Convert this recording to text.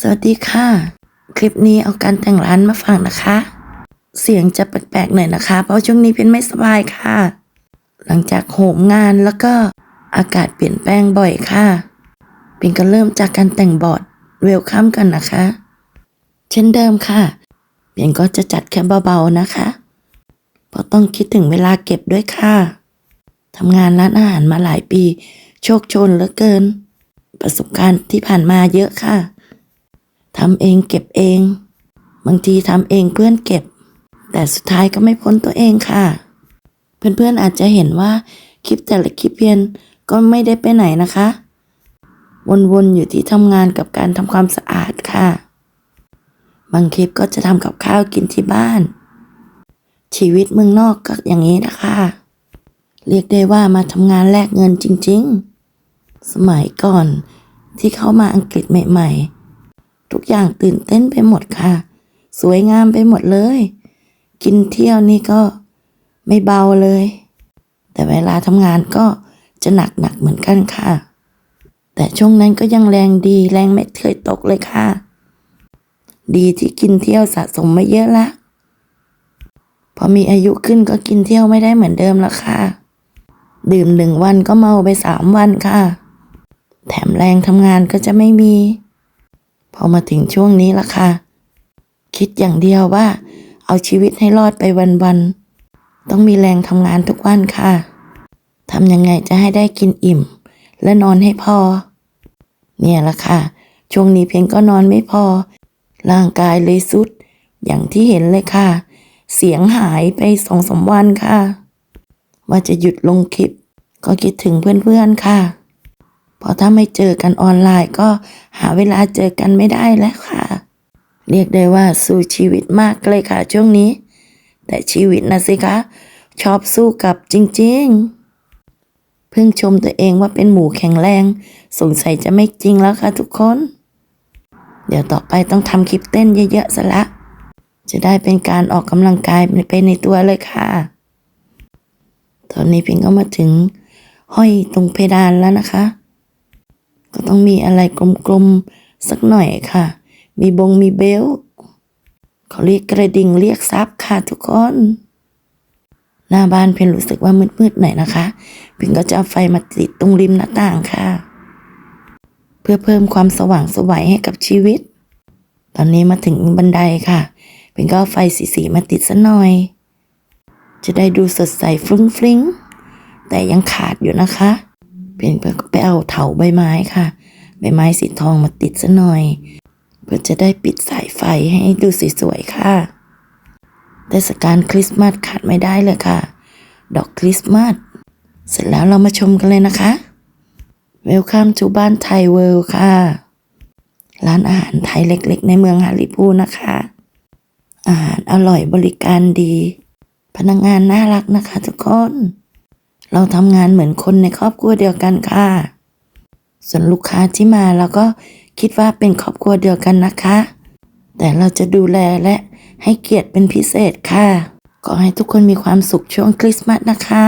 สวัสดีค่ะ คลิปนี้เอาการแต่งร้านมาฟังนะคะ เสียงจะแปลกๆหน่อยนะคะ เพราะช่วงนี้เป็นไม่สบายค่ะ หลังจากโหมงานแล้วก็อากาศเปลี่ยนแปลงบ่อยค่ะเป็นก็เริ่มจากการแต่งบอร์ดเวลคัมกันนะคะ เช่นเดิมค่ะเปลี่ยนก็จะจัดแค่เบาๆนะคะ เพราะต้องคิดถึงเวลาเก็บด้วยค่ะทำงานร้านอาหารมาหลายปี โชคชนเหลือเกิน ประสบการณ์ที่ผ่านมาเยอะค่ะ ทำเองเก็บเอง บางทีทำเองเพื่อนเก็บ แต่สุดท้ายก็ไม่พ้นตัวเองค่ะ เพื่อนๆอาจจะเห็นว่าคลิปแต่ละคลิปเพียนก็ไม่ได้ไปไหนนะคะ วนๆอยู่ที่ทำงานกับการทำความสะอาดค่ะ บางคลิปก็จะทำกับข้าวกินที่บ้าน ชีวิตเมืองนอกก็อย่างนี้นะคะ เรียกได้ว่ามาทำงานแลกเงินจริง ๆ สมัยก่อนที่เข้ามาอังกฤษใหม่ ๆ ทุกอย่างตื่นเต้นไปหมดค่ะ สวยงามไปหมดเลย กินเที่ยวนี่ก็ไม่เบาเลย แต่เวลาทำงานก็จะหนักหนักเหมือนกันค่ะ แต่ช่วงนั้นก็ยังแรงดีแรงไม่เคยตกเลยค่ะ ดีที่กินเที่ยวสะสมไมาเยอะละพอมีอายุขึ้นก็กินเที่ยวไม่ได้เหมือนเดิมแล้วค่ะ ดื่มหนึ่งวันก็เมาไปสามวันค่ะ แถมแรงทำงานก็จะไม่มี พอมาถึงช่วงนี้ละค่ะ คิดอย่างเดียวว่า เอาชีวิตให้รอดไปวันๆ ต้องมีแรงทำงานทุกวันค่ะ ทำยังไงจะให้ได้กินอิ่ม และนอนให้พอ เนี่ยละค่ะ ช่วงนี้เพียงก็นอนไม่พอ ร่างกายเลยสุด อย่างที่เห็นเลยค่ะ เสียงหายไปสองสามวันค่ะ ว่าจะหยุดลงคลิป ก็คิดถึงเพื่อนๆค่ะ เพราะถ้าไม่เจอกันออนไลน์ก็หาเวลาเจอกันไม่ได้แล้วค่ะ เรียกได้ว่าสู้ชีวิตมากเลยค่ะช่วงนี้ แต่ชีวิตนะสิคะชอบสู้กับจริงๆ เพิ่งชมตัวเองว่าเป็นหมูแข็งแรง สงสัยจะไม่จริงแล้วค่ะทุกคน เดี๋ยวต่อไปต้องทำคลิปเต้นเยอะๆซะละ จะได้เป็นการออกกำลังกายไปในตัวเลยค่ะ ตอนนี้เพียงก็มาถึงห้อยตรงเพดานแล้วนะคะ ก็ต้องมีอะไรกลมๆ สักหน่อยค่ะ มีบงมีเบลเขาเรียกกระดิ่งเรียกทรัพย์ค่ะทุกคน หน้าบ้านเพียงรู้สึกว่ามืดๆหน่อยนะคะ เพียงก็จะเอาไฟมาติดตรงริมหน้าต่างค่ะ เพื่อเพิ่มความสว่างสวัยให้กับชีวิต ตอนนี้มาถึงบันไดค่ะ เพียงก็เอาไฟสีๆมาติดซะหน่อย จะได้ดูสดใสฟรุ้งฟริ้งแต่ยังขาดอยู่นะคะ เพียงเพื่อไปเอาเถาใบไม้ค่ะ ใบไม้สีทองมาติดซะหน่อย เพื่อจะได้ปิดสายไฟให้ดูสวยๆค่ะเทศกาลคริสต์มาสขาดไม่ได้เลยค่ะ ดอกคริสต์มาสเสร็จแล้วเรามาชมกันเลยนะคะ Welcome to บ้านไทยเวิลด์ค่ะ ร้านอาหารไทยเล็กๆ ในเมืองฮาริพูนะคะ อาหารอร่อยบริการดี พนักงานน่ารักนะคะทุกคน เราทำงานเหมือนคนในครอบครัวเดียวกันค่ะ ส่วนลูกค้าที่มาเราก็คิดว่าเป็นครอบครัวเดียวกันนะคะ แต่เราจะดูแลและให้เกียรติเป็นพิเศษค่ะ ขอให้ทุกคนมีความสุขช่วงคริสต์มาสนะคะ